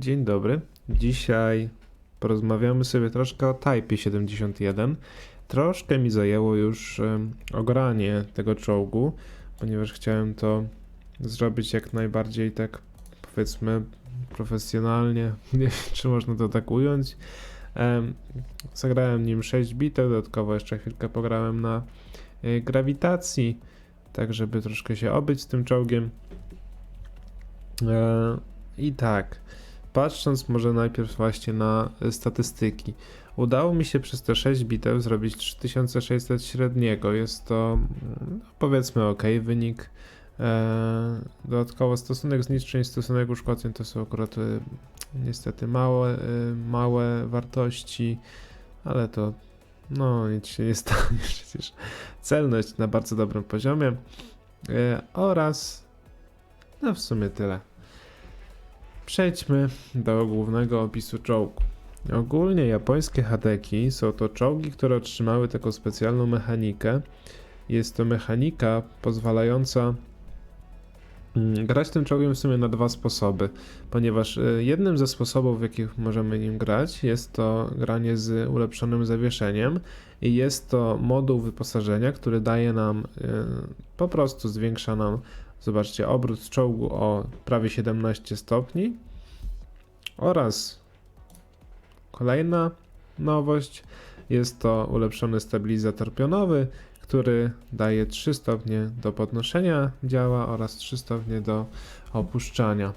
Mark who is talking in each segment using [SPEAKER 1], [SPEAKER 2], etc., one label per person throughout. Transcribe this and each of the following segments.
[SPEAKER 1] Dzień dobry. Dzisiaj porozmawiamy sobie troszkę o Type 71. Troszkę mi zajęło już ogranie tego czołgu, ponieważ chciałem to zrobić jak najbardziej tak powiedzmy profesjonalnie. Nie wiem, czy można to tak ująć. Em, Zagrałem nim 6 bitew, dodatkowo jeszcze chwilkę pograłem na y, grawitacji, tak żeby troszkę się obyć z tym czołgiem. E, I tak, patrząc może najpierw właśnie na y, statystyki. Udało mi się przez te 6 bitew zrobić 3600 średniego. Jest to mm, powiedzmy ok wynik. E, Dodatkowo stosunek zniszczeń, stosunek uszkodzeń to są akurat y, niestety małe, małe wartości, ale to no nic się nie stanie przecież. Celność na bardzo dobrym poziomie e, oraz no w sumie tyle. Przejdźmy do głównego opisu czołgu. Ogólnie japońskie hadeki są to czołgi, które otrzymały taką specjalną mechanikę. Jest to mechanika pozwalająca mm, grać tym czołgiem w sumie na dwa sposoby, ponieważ y, jednym ze sposobów, w jakich możemy nim grać, jest to granie z ulepszonym zawieszeniem i jest to moduł wyposażenia, który daje nam, y, po prostu zwiększa nam Zobaczcie, obrót czołgu o prawie 17 stopni. Oraz kolejna nowość jest to ulepszony stabilizator pionowy, który daje 3 stopnie do podnoszenia działa oraz 3 stopnie do opuszczania.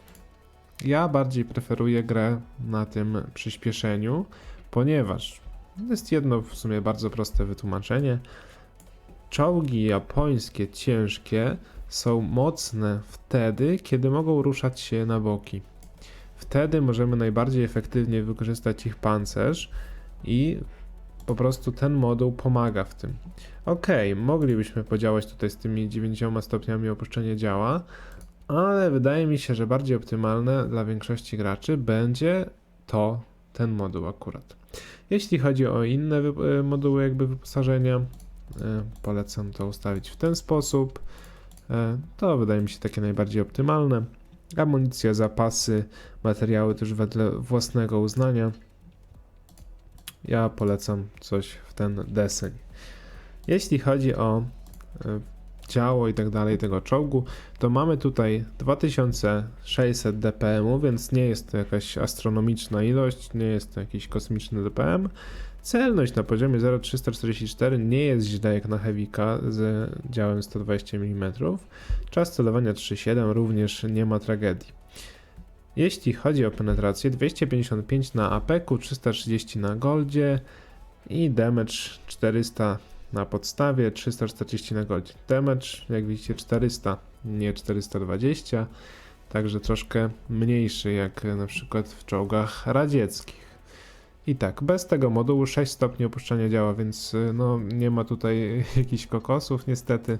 [SPEAKER 1] Ja bardziej preferuję grę na tym przyspieszeniu, ponieważ jest jedno w sumie bardzo proste wytłumaczenie. Czołgi japońskie ciężkie są mocne wtedy, kiedy mogą ruszać się na boki. Wtedy możemy najbardziej efektywnie wykorzystać ich pancerz i po prostu ten moduł pomaga w tym. Ok, moglibyśmy podziałać tutaj z tymi 90 stopniami opuszczenia działa, ale wydaje mi się, że bardziej optymalne dla większości graczy będzie to ten moduł akurat. Jeśli chodzi o inne e, moduły jakby wyposażenia, e, polecam to ustawić w ten sposób. E, To wydaje mi się takie najbardziej optymalne. Amunicja, zapasy, materiały też wedle własnego uznania. Ja polecam coś w ten deseń. Jeśli chodzi o e, działo i tak dalej tego czołgu, to mamy tutaj 2600 dpm, więc nie jest to jakaś astronomiczna ilość, nie jest to jakiś kosmiczny dpm. Celność na poziomie 0,344 nie jest źle jak na Heavika z działem 120 mm. Czas celowania 3,7 również nie ma tragedii. Jeśli chodzi o penetrację, 255 na APK, 330 na Goldzie i damage 400 na podstawie, 340 na Goldzie. Damage, jak widzicie, 400, nie 420, także troszkę mniejszy jak na przykład w czołgach radzieckich. I tak, bez tego modułu 6 stopni opuszczania działa, więc y, no, nie ma tutaj jakichś kokosów niestety,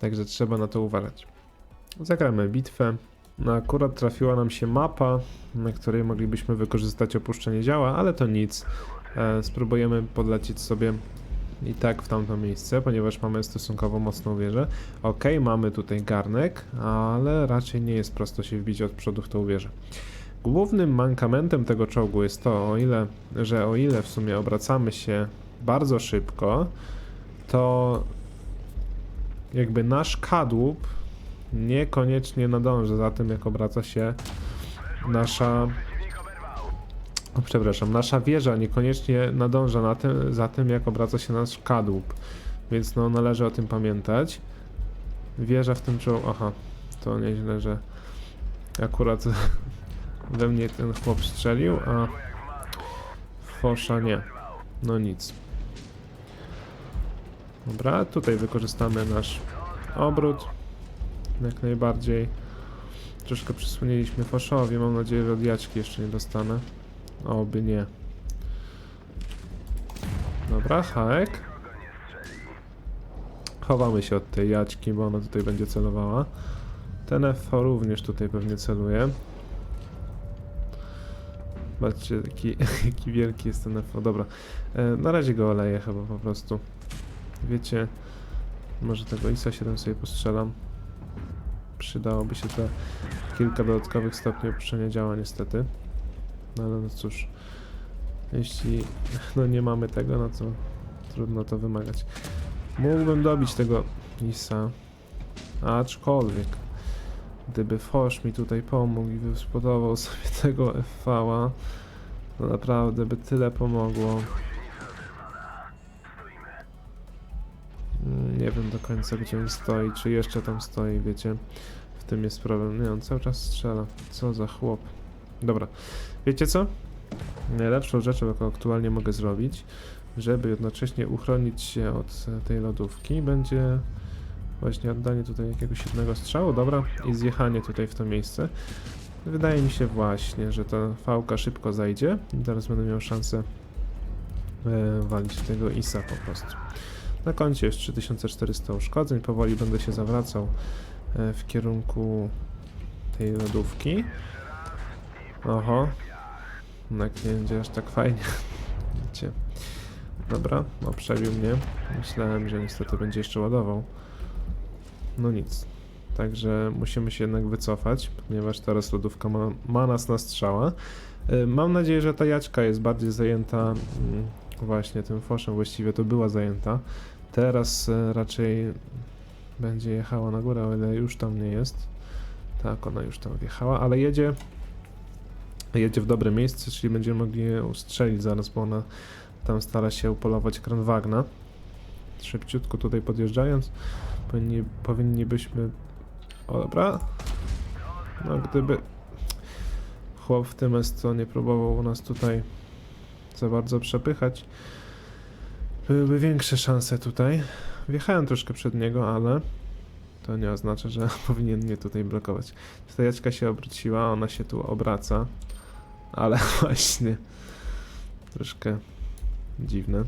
[SPEAKER 1] także trzeba na to uważać. Zagramy bitwę. No akurat trafiła nam się mapa, na której moglibyśmy wykorzystać opuszczenie działa, ale to nic. E, spróbujemy podlecieć sobie i tak w tamto miejsce, ponieważ mamy stosunkowo mocną wieżę. Ok, mamy tutaj garnek, ale raczej nie jest prosto się wbić od przodu w tą wieżę. Głównym mankamentem tego czołgu jest to, o ile, że o ile w sumie obracamy się bardzo szybko, to jakby nasz kadłub niekoniecznie nadąża za tym, jak obraca się nasza. O, przepraszam, nasza wieża niekoniecznie nadąża na tym, za tym, jak obraca się nasz kadłub. Więc no, należy o tym pamiętać. Wieża w tym czołgu. Aha, to nieźle, że akurat we mnie ten chłop strzelił, a Fosza nie. No nic. Dobra, tutaj wykorzystamy nasz obrót. Jak najbardziej. Troszkę przysłoniliśmy Foszowi. Mam nadzieję, że od jaczki jeszcze nie dostanę. Oby nie. Dobra, haek. Chowamy się od tej jaczki, bo ona tutaj będzie celowała. Ten FV również tutaj pewnie celuje. Patrzcie, jaki, jaki wielki jest ten FO. Dobra, e, na razie go oleję chyba po prostu. Wiecie, może tego ISA 7 sobie postrzelam. Przydałoby się te kilka dodatkowych stopni opuszczenia działa niestety. No ale no cóż, jeśli no nie mamy tego, no to trudno to wymagać. Mógłbym dobić tego Isa, aczkolwiek gdyby Fosz mi tutaj pomógł i wyspodował sobie tego FV-a, naprawdę by tyle pomogło. Mm, Nie wiem do końca gdzie on stoi, czy jeszcze tam stoi, wiecie. W tym jest problem. Nie, on cały czas strzela. Co za chłop. Dobra, wiecie co? Najlepszą rzeczą, jaką aktualnie mogę zrobić, żeby jednocześnie uchronić się od e, tej lodówki, będzie właśnie oddanie tutaj jakiegoś jednego strzału, dobra, i zjechanie tutaj w to miejsce. Wydaje mi się właśnie, że ta fałka szybko zajdzie i teraz będę miał szansę e, walić tego ISA po prostu. Na koncie jest 3400 uszkodzeń, powoli będę się zawracał e, w kierunku tej lodówki. Oho, jednak nie będzie aż tak fajnie. Wiecie. Dobra, no przebił mnie. Myślałem, że niestety będzie jeszcze ładował. No nic. Także musimy się jednak wycofać, ponieważ teraz lodówka ma, ma nas na strzała. Y, Mam nadzieję, że ta jaczka jest bardziej zajęta mm, właśnie tym foszem, właściwie to była zajęta. Teraz y, raczej będzie jechała na górę, o ile już tam nie jest. Tak, ona już tam wjechała, ale jedzie jedzie w dobre miejsce, czyli będziemy mogli je ustrzelić zaraz, bo ona tam stara się upolować Kranwagna. Szybciutko tutaj podjeżdżając, powinni, powinnibyśmy... O, dobra. No, gdyby chłop w tym SCO nie próbował u nas tutaj za bardzo przepychać, byłyby większe szanse tutaj. Wjechałem troszkę przed niego, ale to nie oznacza, że powinien mnie tutaj blokować. Stajeczka się obróciła, ona się tu obraca, ale właśnie troszkę dziwne.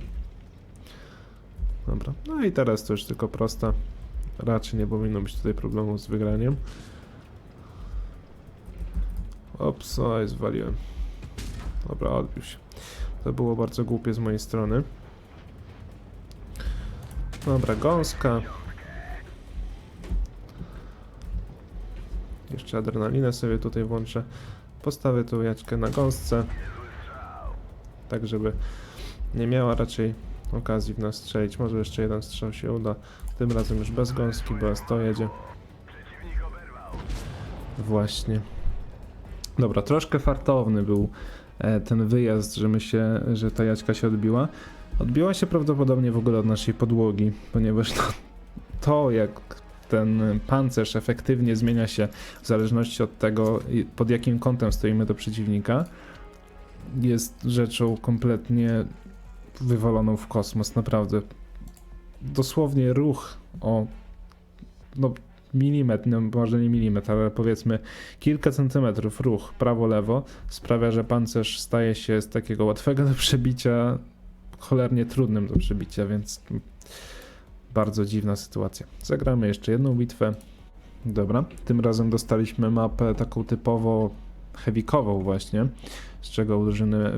[SPEAKER 1] Dobra, no i teraz to już tylko prosta. Raczej nie powinno być tutaj problemu z wygraniem. Ops, oj, zwaliłem. Dobra, odbił się. To było bardzo głupie z mojej strony. Dobra, gąska. Jeszcze adrenalinę sobie tutaj włączę. Postawię tą jaczkę na gąsce. Tak, żeby nie miała raczej okazji w nas strzelić. Może jeszcze jeden strzał się uda. Tym razem już bez gąski, bo to jedzie. Właśnie. Dobra, troszkę fartowny był e, ten wyjazd, że my się, że ta jaczka się odbiła. Odbiła się prawdopodobnie w ogóle od naszej podłogi, ponieważ to, to jak ten pancerz efektywnie zmienia się w zależności od tego, pod jakim kątem stoimy do przeciwnika, jest rzeczą kompletnie wywaloną w kosmos, naprawdę. Dosłownie ruch o no, milimetr, no może nie milimetr, ale powiedzmy kilka centymetrów ruch prawo-lewo sprawia, że pancerz staje się z takiego łatwego do przebicia cholernie trudnym do przebicia, więc bardzo dziwna sytuacja. Zagramy jeszcze jedną bitwę. Dobra, tym razem dostaliśmy mapę taką typowo heavy'kową właśnie, z czego u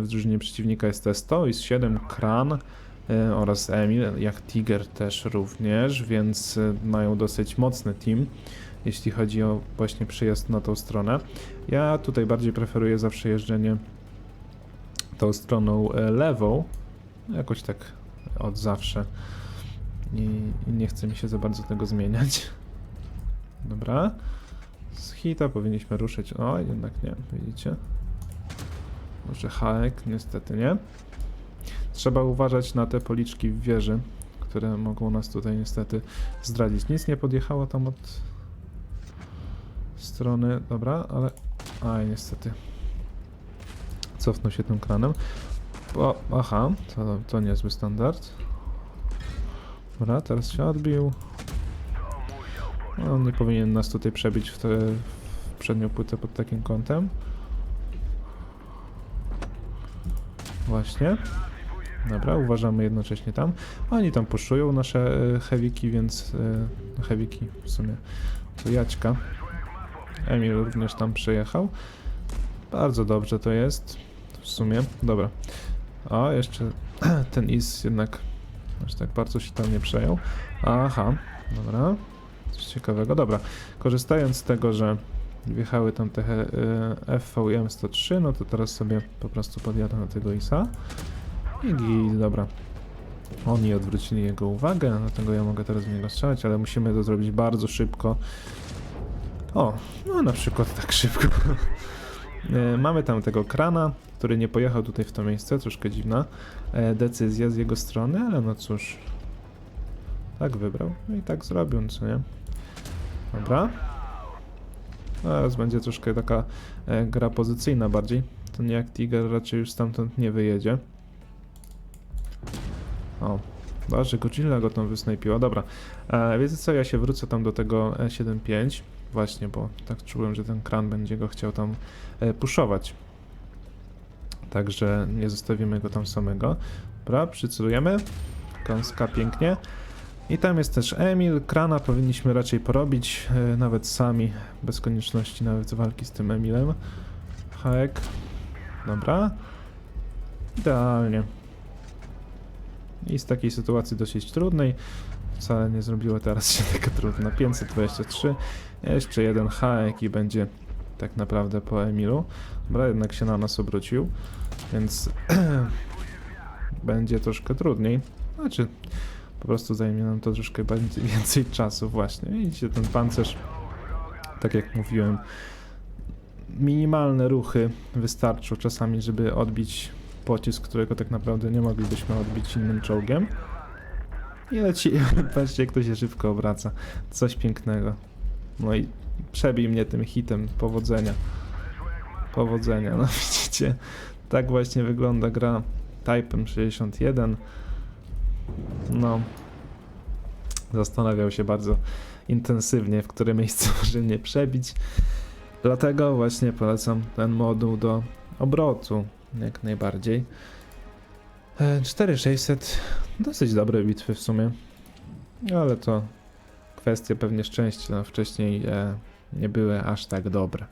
[SPEAKER 1] w drużynie przeciwnika jest T100 i z 7 Kran y, oraz Emil, jak Tiger też również, więc y, mają dosyć mocny team, jeśli chodzi o właśnie przyjazd na tą stronę. Ja tutaj bardziej preferuję zawsze jeżdżenie tą stroną y, lewą, jakoś tak od zawsze i, nie chce mi się za bardzo tego zmieniać. Dobra. Z hita powinniśmy ruszyć. O, jednak nie, widzicie? Może haek, niestety nie. Trzeba uważać na te policzki w wieży, które mogą nas tutaj niestety zdradzić. Nic nie podjechało tam od strony, dobra, ale... Aj, niestety. Cofnął się tym kranem. O, aha, to, to niezły standard. Dobra, teraz się odbił. On nie powinien nas tutaj przebić w, te, w przednią płytę pod takim kątem. Właśnie. Dobra, uważamy jednocześnie tam. Oni tam puszują nasze e, heaviki, więc e, heaviki w sumie to Jaćka. Emil również tam przyjechał. Bardzo dobrze to jest. W sumie. Dobra. O, jeszcze ten Is jednak aż tak bardzo się tam nie przejął. Aha, dobra. Coś ciekawego. Dobra. Korzystając z tego, że wjechały tam te e, FVM 103, no to teraz sobie po prostu podjadę na tego ISA. I git, dobra. Oni odwrócili jego uwagę, dlatego ja mogę teraz w niego strzelać, ale musimy to zrobić bardzo szybko. O, no na przykład tak szybko. E, Mamy tam tego krana, który nie pojechał tutaj w to miejsce, troszkę dziwna e, decyzja z jego strony, ale no cóż. Tak wybrał, no i tak zrobił, co nie? Dobra. Teraz będzie troszkę taka e, gra pozycyjna bardziej. To nie jak Tiger raczej już stamtąd nie wyjedzie. O, Boże, Godzilla go tam wysnajpiła. Dobra, e, wiecie co, ja się wrócę tam do tego E E75. Właśnie, bo tak czułem, że ten kran będzie go chciał tam e, puszować. Także nie zostawimy go tam samego. Dobra, przycelujemy. Kąska pięknie. I tam jest też Emil. Krana powinniśmy raczej porobić, e, nawet sami, bez konieczności nawet walki z tym Emilem. Haek. Dobra. Idealnie. I z takiej sytuacji dosyć trudnej, wcale nie zrobiło teraz się taka trudna. 523, jeszcze jeden haek i będzie tak naprawdę po Emilu. Dobra, jednak się na nas obrócił, więc będzie troszkę trudniej. Znaczy, po prostu zajmie nam to troszkę więcej czasu właśnie. Widzicie, ten pancerz, tak jak mówiłem, minimalne ruchy wystarczą czasami, żeby odbić pocisk, którego tak naprawdę nie moglibyśmy odbić innym czołgiem. I leci, patrzcie jak to się szybko obraca. Coś pięknego. No i przebij mnie tym hitem. Powodzenia. Powodzenia. No widzicie, tak właśnie wygląda gra Typem 61. No. Zastanawiał się bardzo intensywnie, w które miejsce może mnie przebić. Dlatego właśnie polecam ten moduł do obrotu jak najbardziej. E, 4600 dosyć dobre bitwy w sumie, ale to kwestia pewnie szczęścia. No, wcześniej e, nie były aż tak dobre.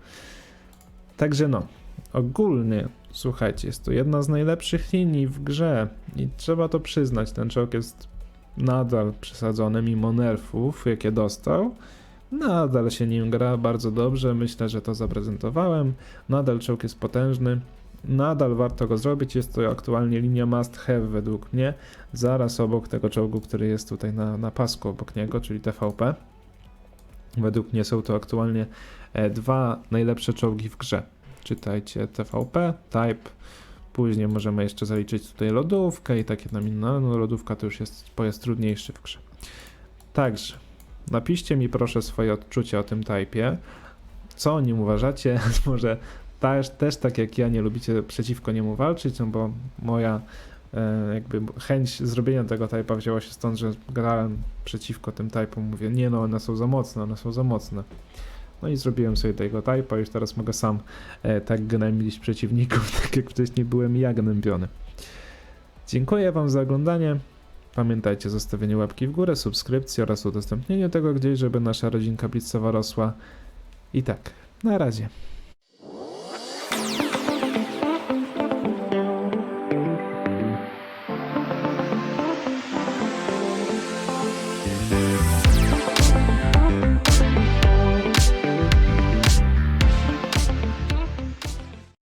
[SPEAKER 1] Także no, ogólnie słuchajcie, jest to jedna z najlepszych linii w grze i trzeba to przyznać. Ten czołg jest nadal przesadzony mimo nerfów, jakie dostał. Nadal się nim gra bardzo dobrze, myślę, że to zaprezentowałem. Nadal czołg jest potężny, nadal warto go zrobić. Jest to aktualnie linia must have według mnie, zaraz obok tego czołgu, który jest tutaj na, na pasku obok niego, czyli TVP. Według mnie są to aktualnie e, dwa najlepsze czołgi w grze. Czytajcie TVP, Type. Później możemy jeszcze zaliczyć tutaj lodówkę i takie tam inne. No lodówka to już jest pojazd trudniejszy w grze. Także napiszcie mi proszę swoje odczucia o tym Type'ie. Co o nim uważacie? Może też, też tak jak ja nie lubicie przeciwko niemu walczyć, no bo moja e, jakby chęć zrobienia tego type'a wzięła się stąd, że grałem przeciwko tym type'om, mówię, nie no, one są za mocne, one są za mocne. No i zrobiłem sobie tego type'a, już teraz mogę sam e, tak gnębić przeciwników, tak jak wcześniej byłem ja gnębiony. Dziękuję wam za oglądanie. Pamiętajcie o zostawieniu łapki w górę, subskrypcji oraz udostępnieniu tego gdzieś, żeby nasza rodzinka blitzowa rosła. I tak, na razie.